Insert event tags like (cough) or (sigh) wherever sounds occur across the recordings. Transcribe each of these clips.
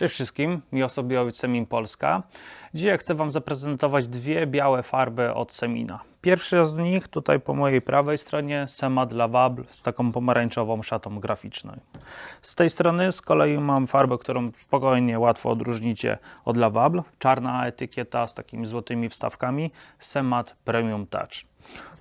Cześć wszystkim, mi osobiowiec Semin Polska. Dzisiaj chcę Wam zaprezentować dwie białe farby od Semina. Pierwsza z nich tutaj po mojej prawej stronie Semat Lavable z taką pomarańczową szatą graficzną. Z tej strony z kolei mam farbę, którą spokojnie, łatwo odróżnicie od Lavable. Czarna etykieta z takimi złotymi wstawkami Semat Premium Touch.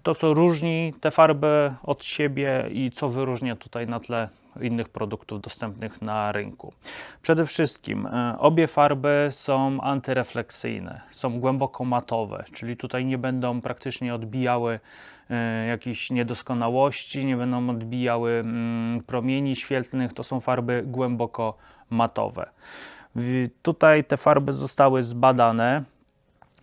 To co różni te farby od siebie i co wyróżnia tutaj na tle innych produktów dostępnych na rynku. Przede wszystkim e, obie farby są antyrefleksyjne, są głęboko matowe, czyli tutaj nie będą praktycznie odbijały e, jakichś niedoskonałości, nie będą odbijały mm, promieni świetlnych, to są farby głęboko matowe. Tutaj te farby zostały zbadane.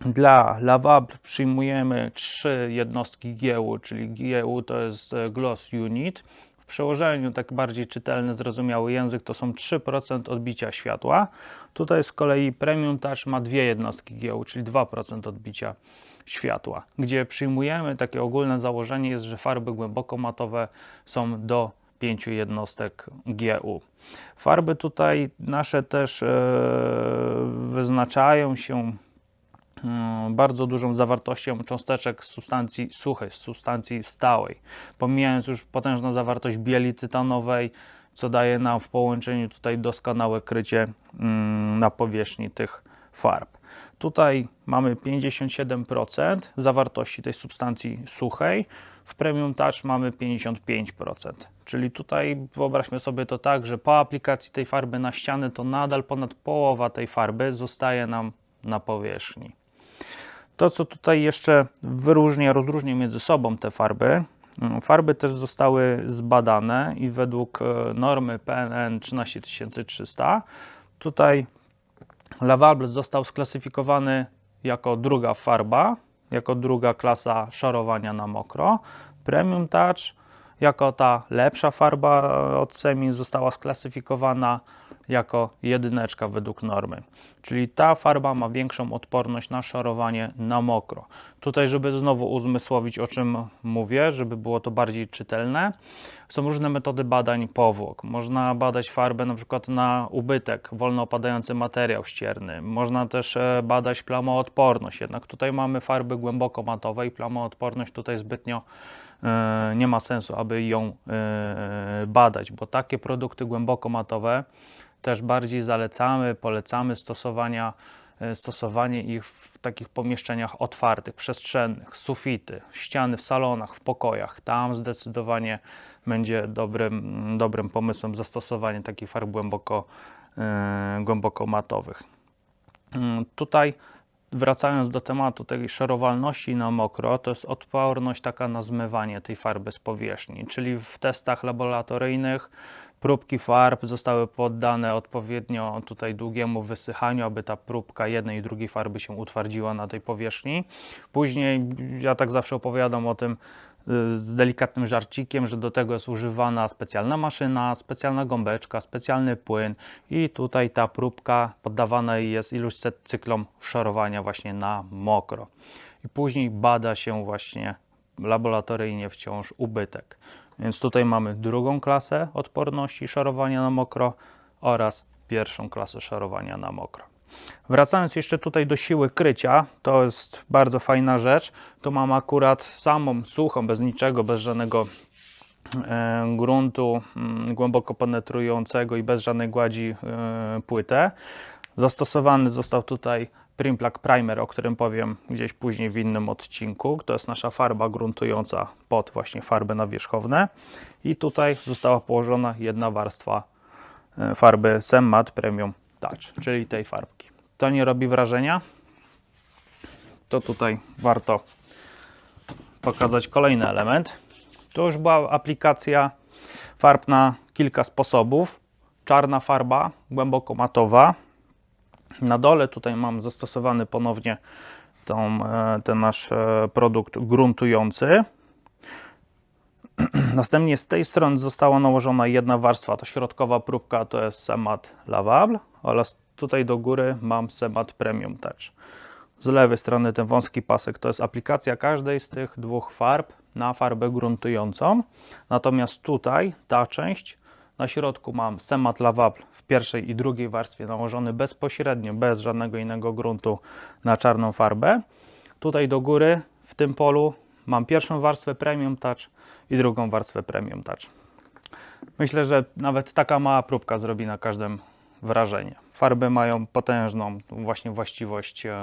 Dla Lavable przyjmujemy trzy jednostki GU, czyli GU to jest e, Gloss Unit. W przełożeniu tak bardziej czytelny, zrozumiały język to są 3% odbicia światła. Tutaj z kolei Premium Touch ma dwie jednostki GU, czyli 2% odbicia światła, gdzie przyjmujemy takie ogólne założenie jest, że farby głęboko matowe są do 5 jednostek GU. Farby tutaj nasze też e, wyznaczają się bardzo dużą zawartością cząsteczek substancji suchej, substancji stałej. Pomijając już potężną zawartość bieli tytanowej, co daje nam w połączeniu tutaj doskonałe krycie mm, na powierzchni tych farb. Tutaj mamy 57% zawartości tej substancji suchej, w Premium Touch mamy 55%. Czyli tutaj wyobraźmy sobie to tak, że po aplikacji tej farby na ściany to nadal ponad połowa tej farby zostaje nam na powierzchni. To, co tutaj jeszcze wyróżnia, rozróżnia między sobą te farby, mm, farby też zostały zbadane i według e, normy PNN 13300 tutaj Lavable został sklasyfikowany jako druga farba, jako druga klasa szorowania na mokro. Premium Touch jako ta lepsza farba e, od Semin została sklasyfikowana jako jedyneczka według normy. Czyli ta farba ma większą odporność na szorowanie na mokro. Tutaj, żeby znowu uzmysłowić o czym mówię, żeby było to bardziej czytelne, są różne metody badań powłok. Można badać farbę na przykład na ubytek, wolno opadający materiał ścierny. Można też e, badać plamoodporność, jednak tutaj mamy farby głęboko matowe i plamoodporność tutaj zbytnio nie ma sensu, aby ją e, badać, bo takie produkty głęboko matowe też bardziej zalecamy, polecamy stosowania, e, stosowanie ich w takich pomieszczeniach otwartych, przestrzennych, sufity, ściany w salonach, w pokojach. Tam zdecydowanie będzie dobrym, dobrym pomysłem zastosowanie takich farb głęboko, e, głęboko matowych. Mm, Tutaj wracając do tematu tej szorowalności na mokro, to jest odporność taka na zmywanie tej farby z powierzchni, czyli w testach laboratoryjnych próbki farb zostały poddane odpowiednio tutaj długiemu wysychaniu, aby ta próbka jednej i drugiej farby się utwardziła na tej powierzchni. Później ja tak zawsze opowiadam o tym z delikatnym żarcikiem, że do tego jest używana specjalna maszyna, specjalna gąbeczka, specjalny płyn i tutaj ta próbka poddawana jest iluś set cyklom szorowania właśnie na mokro. I później bada się właśnie laboratoryjnie wciąż ubytek. Więc tutaj mamy drugą klasę odporności szorowania na mokro oraz pierwszą klasę szorowania na mokro. Wracając jeszcze tutaj do siły krycia, to jest bardzo fajna rzecz. Tu mam akurat samą suchą, bez niczego, bez żadnego e, gruntu mm, głęboko penetrującego i bez żadnej gładzi e, płytę. Zastosowany został tutaj Primplack Primer, o którym powiem gdzieś później w innym odcinku. To jest nasza farba gruntująca pod właśnie farby nawierzchowne. I tutaj została położona jedna warstwa e, farby Semmat Premium Touch, czyli tej farbki. To nie robi wrażenia? To tutaj warto pokazać kolejny element. To już była aplikacja farb na kilka sposobów. Czarna farba, głęboko matowa. Na dole tutaj mam zastosowany ponownie tą, e, ten nasz e, produkt gruntujący. (clears throat) Następnie z tej strony została nałożona jedna warstwa, to środkowa próbka to jest Semat Lavable oraz tutaj do góry mam Semat Premium Touch. Z lewej strony ten wąski pasek to jest aplikacja każdej z tych dwóch farb na farbę gruntującą. Natomiast tutaj ta część Na środku mam Semat Lavable w pierwszej i drugiej warstwie nałożony bezpośrednio, bez żadnego innego gruntu na czarną farbę. Tutaj do góry w tym polu mam pierwszą warstwę Premium Touch i drugą warstwę Premium Touch. Myślę, że nawet taka mała próbka zrobi na każdym wrażenie. Farby mają potężną właśnie właściwość e,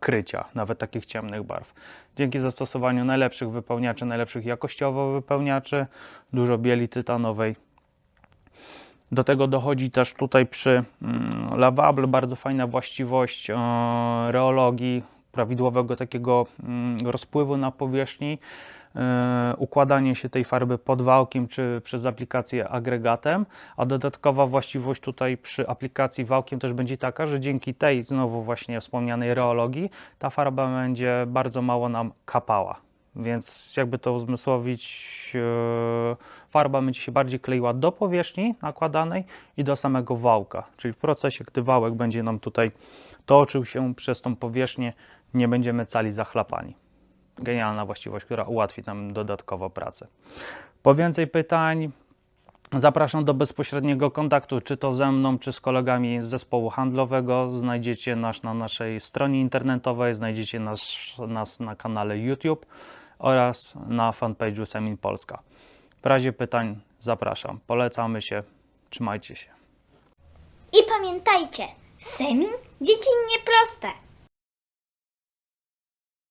krycia, nawet takich ciemnych barw. Dzięki zastosowaniu najlepszych wypełniaczy, najlepszych jakościowo wypełniaczy, dużo bieli tytanowej. Do tego dochodzi też tutaj przy mm, Lavable bardzo fajna właściwość e, reologii, prawidłowego takiego mm, rozpływu na powierzchni, układanie się tej farby pod wałkiem czy przez aplikację agregatem, a dodatkowa właściwość tutaj przy aplikacji wałkiem też będzie taka, że dzięki tej znowu właśnie wspomnianej reologii ta farba będzie bardzo mało nam kapała. Więc jakby to uzmysłowić, e, farba będzie się bardziej kleiła do powierzchni nakładanej i do samego wałka. Czyli w procesie, gdy wałek będzie nam tutaj toczył się przez tą powierzchnię, nie będziemy cali zachlapani. Genialna właściwość, która ułatwi nam dodatkowo pracę. Po więcej pytań zapraszam do bezpośredniego kontaktu, czy to ze mną, czy z kolegami z zespołu handlowego. Znajdziecie nas na naszej stronie internetowej, znajdziecie nas, nas na kanale YouTube oraz na fanpage'u Semin Polska. W razie pytań zapraszam. Polecamy się. Trzymajcie się. I pamiętajcie, semin dziecinnie proste.